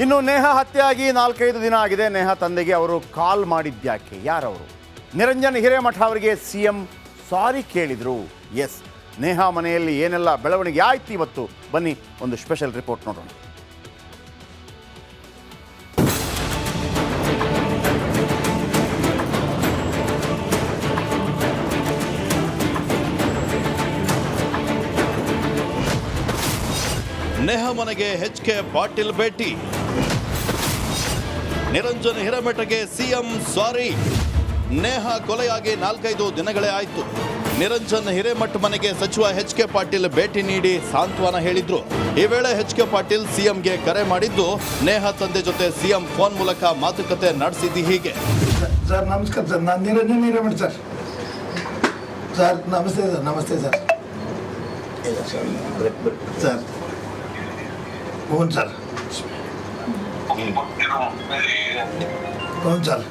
ಇನ್ನು ನೇಹ ಹತ್ಯೆಯಾಗಿ ನಾಲ್ಕೈದು ದಿನ ಆಗಿದೆ. ನೇಹ ತಂದೆಗೆ ಅವರು ಕಾಲ್ ಮಾಡಿದ್ಯಾಕೆ? ಯಾರವರು? ನಿರಂಜನ್ ಹಿರೇಮಠ ಅವರಿಗೆ ಸಿ ಎಂ ಸಾರಿ ಕೇಳಿದರು. ಎಸ್. ನೇಹ ಮನೆಯಲ್ಲಿ ಏನೆಲ್ಲ ಬೆಳವಣಿಗೆ ಆಯ್ತು ಇವತ್ತು? ಬನ್ನಿ ಒಂದು ಸ್ಪೆಷಲ್ ರಿಪೋರ್ಟ್ ನೋಡೋಣ. ನೇಹ ಮನೆಗೆ ಎಚ್ ಕೆ ಪಾಟೀಲ್ ಭೇಟಿ. ನಿರಂಜನ್ ಹಿರೇಮಠಗೆ ಸಿಎಂ ಸಾರಿ. ನೇಹ ಕೊಲೆಯಾಗಿ ನಾಲ್ಕೈದು ದಿನಗಳೇ ಆಯಿತು. ನಿರಂಜನ್ ಹಿರೇಮಠ್ ಮನೆಗೆ ಸಚಿವ ಎಚ್ ಕೆ ಪಾಟೀಲ್ ಭೇಟಿ ನೀಡಿ ಸಾಂತ್ವನ ಹೇಳಿದ್ರು. ಈ ವೇಳೆ ಎಚ್ ಕೆ ಪಾಟೀಲ್ ಸಿಎಂಗೆ ಕರೆ ಮಾಡಿದ್ದು, ನೇಹ ತಂದೆ ಜೊತೆ ಸಿಎಂ ಫೋನ್ ಮೂಲಕ ಮಾತುಕತೆ ನಡೆಸಿದ್ದು ಹೀಗೆ. ಸರ್, ನಮಸ್ಕಾರ ಸರ್. ನಾನು ನಿರಂಜನ್ ಸರ್. ಸರ್, ನಮಸ್ತೆ ಸರ್ ನಮಸ್ತೆ ಸರ್. ಸರ್ ಹ್ಞೂ ಸರ್. ಹ್ಞೂ ಸರ್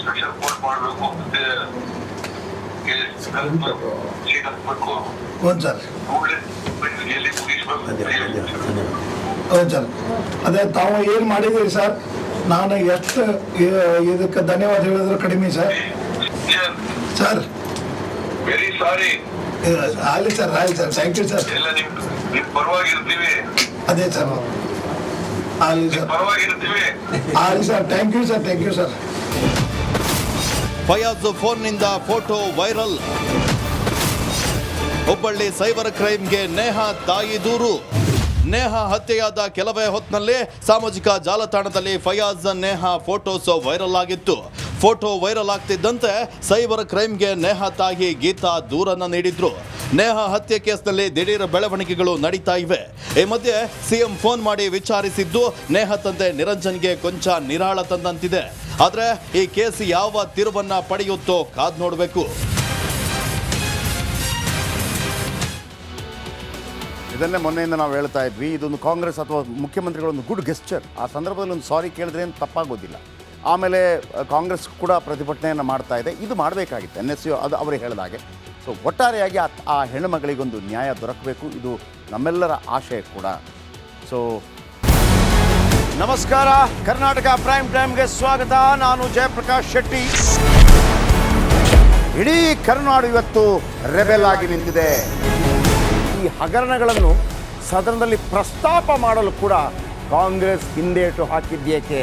ಸ್ಪೆಷಲ್ ಕೋರ್ಟ್ ಮಾಡಬೇಕು ಮತ್ತೆ ಸರ್ ಸರ್ ಅದೇ ತಾವು ಏನು ಮಾಡಿದ್ದೀರಿ ಸರ್? ನಾನು ಎಷ್ಟು ಇದಕ್ಕೆ ಧನ್ಯವಾದ ಹೇಳಿದ್ರು ಕಡಿಮೆ ಸರ್? ಸರ್. ವೆರಿ ಸಾರಿ ಆಗಲಿ ಸರ್ ಆಗಲಿ ಸರ್. ಥ್ಯಾಂಕ್ ಯು ಸರ್ ಎಲ್ಲ ಪರವಾಗಿ ಅದೇ ಸರ್. ಆಗಲಿ ಸರ್ ಆಗಲಿ sir thank you sir thank you sir Fayaz ಫೋನ್ನಿಂದ ಫೋಟೋ ವೈರಲ್. ಹುಬ್ಬಳ್ಳಿ ಸೈಬರ್ ಕ್ರೈಮ್ಗೆ ನೇಹಾ ತಾಯಿ ದೂರು. ನೇಹ ಹತ್ಯೆಯಾದ ಕೆಲವೇ ಹೊತ್ತಿನಲ್ಲೇ ಸಾಮಾಜಿಕ ಜಾಲತಾಣದಲ್ಲಿ ಫಯಾಜ್ ನೇಹಾ ಫೋಟೋಸ್ ವೈರಲ್ ಆಗಿತ್ತು. ಫೋಟೋ ವೈರಲ್ ಆಗ್ತಿದ್ದಂತೆ ಸೈಬರ್ ಕ್ರೈಮ್ಗೆ ನೇಹ ತಾಯಿ ಗೀತಾ ದೂರನ್ನ ನೀಡಿದ್ರು. ನೇಹ ಹತ್ಯೆ ಕೇಸ್ನಲ್ಲಿ ದಿಢೀರ್ ಬೆಳವಣಿಗೆಗಳು ನಡೀತಾ ಇವೆ. ಈ ಮಧ್ಯೆ ಸಿಎಂ ಫೋನ್ ಮಾಡಿ ವಿಚಾರಿಸಿದ್ದು, ನೇಹ ತಂದೆ ನಿರಂಜನ್ಗೆ ಕೊಂಚ ನಿರಾಳ ತಂದಂತಿದೆ. ಆದರೆ ಈ ಕೇಸ್ ಯಾವ ತಿರುವನ್ನ ಪಡೆಯುತ್ತೋ ಕಾದ್ ನೋಡಬೇಕು. ಇದನ್ನೇ ಮೊನ್ನೆಯಿಂದ ನಾವು ಹೇಳ್ತಾ ಇದ್ವಿ. ಇದೊಂದು ಕಾಂಗ್ರೆಸ್ ಅಥವಾ ಮುಖ್ಯಮಂತ್ರಿಗಳೊಂದು ಗುಡ್ ಗೆಸ್ಚರ್. ಆ ಸಂದರ್ಭದಲ್ಲಿ ಒಂದು ಸಾರಿ ಕೇಳಿದ್ರೆ ಏನು ತಪ್ಪಾಗೋದಿಲ್ಲ. ಆಮೇಲೆ ಕಾಂಗ್ರೆಸ್ ಕೂಡ ಪ್ರತಿಭಟನೆಯನ್ನು ಮಾಡ್ತಾ ಇದೆ. ಇದು ಮಾಡಬೇಕಾಗಿತ್ತು. ಎನ್ ಎಸ್ ಯು ಅದು ಅವರು ಹೇಳಿದ ಹಾಗೆ. ಸೊ ಒಟ್ಟಾರೆಯಾಗಿ ಆ ಆ ಹೆಣ್ಣುಮಗಳಿಗೊಂದು ನ್ಯಾಯ ದೊರಕಬೇಕು. ಇದು ನಮ್ಮೆಲ್ಲರ ಆಶಯ ಕೂಡ. ಸೊ ನಮಸ್ಕಾರ. ಕರ್ನಾಟಕ ಪ್ರೈಮ್ ಟೈಮ್ಗೆ ಸ್ವಾಗತ. ನಾನು ಜಯಪ್ರಕಾಶ್ ಶೆಟ್ಟಿ. ಇಡೀ ಕರ್ನಾಡು ಇವತ್ತು ರೆಬೆಲ್ ಆಗಿ ನಿಂತಿದೆ. ಈ ಹಗರಣಗಳನ್ನು ಸದನದಲ್ಲಿ ಪ್ರಸ್ತಾಪ ಮಾಡಲು ಕೂಡ ಕಾಂಗ್ರೆಸ್ ಹಿಂದೇಟು ಹಾಕಿದ್ದೇಕೆ